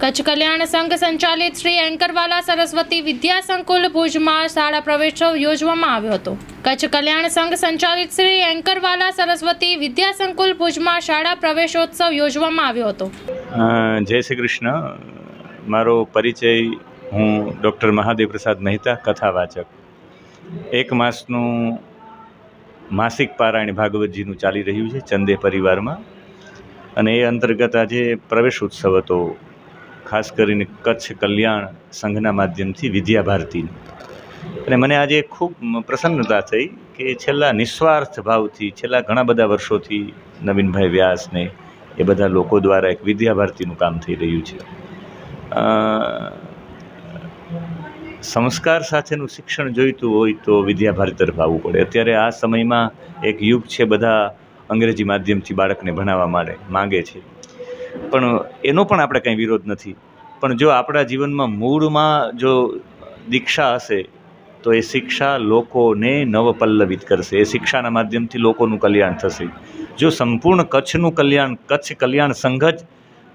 કચ્છ કલ્યાણ સંઘ સંચાલિત શ્રી એન્કરવાલા સરસ્વતી વિદ્યા સંકુલ ભુજમાં શાળા પ્રવેશોત્સવ યોજવામાં આવ્યો હતો. કચ્છ કલ્યાણ સંઘ સંચાલિત શ્રી એન્કરવાલા સરસ્વતી વિદ્યા સંકુલ ભુજમાં શાળા પ્રવેશોત્સવ યોજવામાં આવ્યો હતો. જય શ્રી કૃષ્ણ. મારો પરિચય હું ડૉક્ટર મહાદેવ પ્રસાદ મહેતા કથાવાચક એક માસનું માસિક પારાયણ ભાગવતજીનું ચાલી રહ્યું છે ચંદે પરિવારમાં. અને એ અંતર્ગત આજે પ્રવેશ ઉત્સવ હતો. ખાસ કરીને કચ્છ કલ્યાણ સંઘના માધ્યમથી વિદ્યા ભારતીનું. અને મને આજે ખૂબ પ્રસન્નતા થઈ કે છેલ્લા નિસ્વાર્થ ભાવથી, છેલ્લા ઘણા બધા વર્ષોથી નવીનભાઈ વ્યાસને એ બધા લોકો દ્વારા એક વિદ્યા ભારતીનું કામ થઈ રહ્યું છે. સંસ્કાર સાથેનું શિક્ષણ જોઈતું હોય તો વિદ્યા ભારતી તરફ આવવું પડે. અત્યારે આ સમયમાં એક યુગ છે, બધા અંગ્રેજી માધ્યમથી બાળકને ભણાવવા માટે માંગે છે. પણ એનો પણ આપણે કંઈ વિરોધ નથી. પણ જો આપણા જીવનમાં મૂળમાં જો દીક્ષા હશે, તો એ શિક્ષા લોકોને નવપલ્લવિત કરશે. એ શિક્ષાના માધ્યમથી લોકોનું કલ્યાણ થશે. જો સંપૂર્ણ કચ્છનું કલ્યાણ, કચ્છ કલ્યાણ સંઘ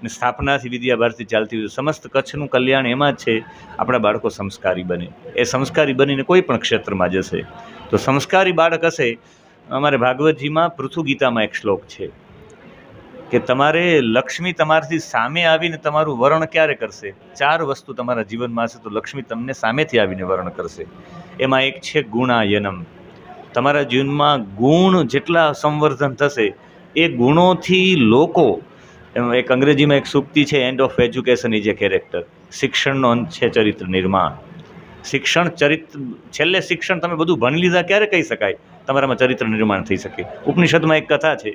ને સ્થાપનાથી વિદ્યા ભારતી ચાલતી હોય સમસ્ત કચ્છનું કલ્યાણ એમાં જ છે. આપણા બાળકો સંસ્કારી બને. એ સંસ્કારી બનીને કોઈ પણ ક્ષેત્રમાં જશે. તો સંસ્કારી બાળક હશે. અમારે ભાગવતજીમાં પૃથુ ગીતામાં એક શ્લોક છે. કે તમારે લક્ષ્મી તમારાથી સામે આવીને તમારું વરણ ક્યારે કરશે? ચાર વસ્તુ તમારા જીવનમાં હશે તો લક્ષ્મી તમને સામેથી આવીને વરણ કરશે. એમાં એક છે ગુણાયનમ. તમારા જીવનમાં ગુણ જેટલા સંવર્ધન થશે, એ ગુણોથી લોકો એક અંગ્રેજીમાં એક સૂક્તિ છે end of education is a character શિક્ષણનો અંત છે ચરિત્ર નિર્માણ. શિક્ષણ ચરિત્ર છેલ્લે શિક્ષણ તમે બધું ભણી લીધા ક્યારે કહી શકાય? તમારામાં ચરિત્ર નિર્માણ થઈ શકે. ઉપનિષદમાં એક કથા છે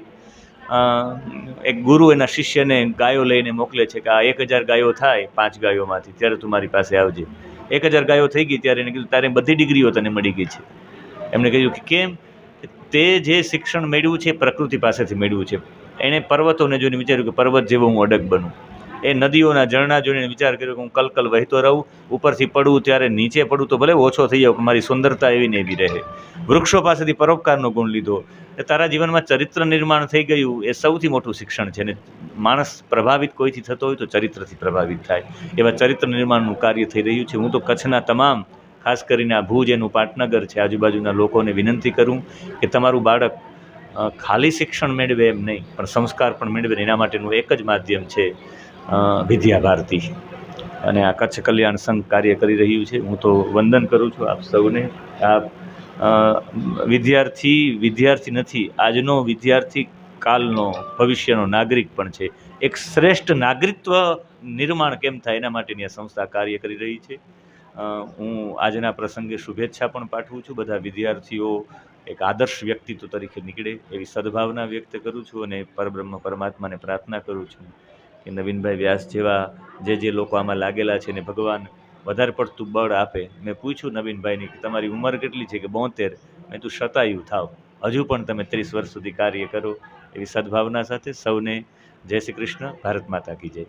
એક ગુરુ એના શિષ્યને ગાયો લઈને મોકલે છે કે આ એક હજાર ગાયો થાય પાંચ ગાયોમાંથી, ત્યારે તું મારી પાસે આવજે. એક હજાર ગાયો થઈ ગઈ ત્યારે એને કીધું, તારે બધી ડિગ્રીઓ તને મળી ગઈ છે. એમણે કહ્યું કે કેમ? તે જે શિક્ષણ મેળવ્યું છે પ્રકૃતિ પાસેથી મેળવ્યું છે. એણે પર્વતોને જોઈને વિચાર્યું કે પર્વત જેવો હું અડગ બનું. એ નદીઓના ઝરણા જોઈને વિચાર કર્યો કે હું કલકલ વહેતો રહું, ઉપરથી પડું, ત્યારે નીચે પડું, તો ભલે ઓછો થઈ જાઉં મારી સુંદરતા એવી ને એવી રહે. વૃક્ષો પાસેથી પરોપકારનો ગુણ લીધો. એ તારા જીવનમાં ચરિત્ર નિર્માણ થઈ ગયું, એ સૌથી મોટું શિક્ષણ છે. ને માણસ પ્રભાવિત કોઈથી થતો હોય તો ચરિત્રથી પ્રભાવિત થાય. એવા ચરિત્ર નિર્માણનું કાર્ય થઈ રહ્યું છે. હું તો કચ્છના તમામ, ખાસ કરીને આ ભુજ, એનું પાટનગર છે, આજુબાજુના લોકોને વિનંતી કરું કે તમારું બાળક ખાલી શિક્ષણ મેળવે એમ નહીં, પણ સંસ્કાર પણ મેળવે એના માટેનું એક જ માધ્યમ છે. વિદ્યા ભારતી. અને આ કચ્છ કલ્યાણ સંઘ કાર્ય કરી રહ્યું છે. હું તો વંદન કરું છું આપ સૌને. આપ વિદ્યાર્થી વિદ્યાર્થી નથી, આજનો વિદ્યાર્થી કાલનો ભવિષ્યનો નાગરિક પણ છે. એક શ્રેષ્ઠ નાગરિકત્વ નિર્માણ કેમ થાય એના માટેની આ સંસ્થા કાર્ય કરી રહી છે. હું આજના પ્રસંગે શુભેચ્છા પણ પાઠવું છું. બધા વિદ્યાર્થીઓ એક આદર્શ વ્યક્તિત્વ તરીકે નીકળે એવી સદભાવના વ્યક્ત કરું છું અને પરબ્રહ્મ પરમાત્માને પ્રાર્થના કરું છું. કે નવીનભાઈ વ્યાસ જેવા જે જે લોકો આમાં લાગેલા છે ને ભગવાન વધારે પડતું બળ આપે. મેં પૂછ્યું નવીનભાઈની કે તમારી ઉંમર કેટલી છે? કે બોતેર. મેં તું શતાયુ થાવ. હજુ પણ તમે ત્રીસ વર્ષ સુધી કાર્ય કરો એવી સદભાવના સાથે સૌને જય શ્રી કૃષ્ણ, ભારત માતા કી જય.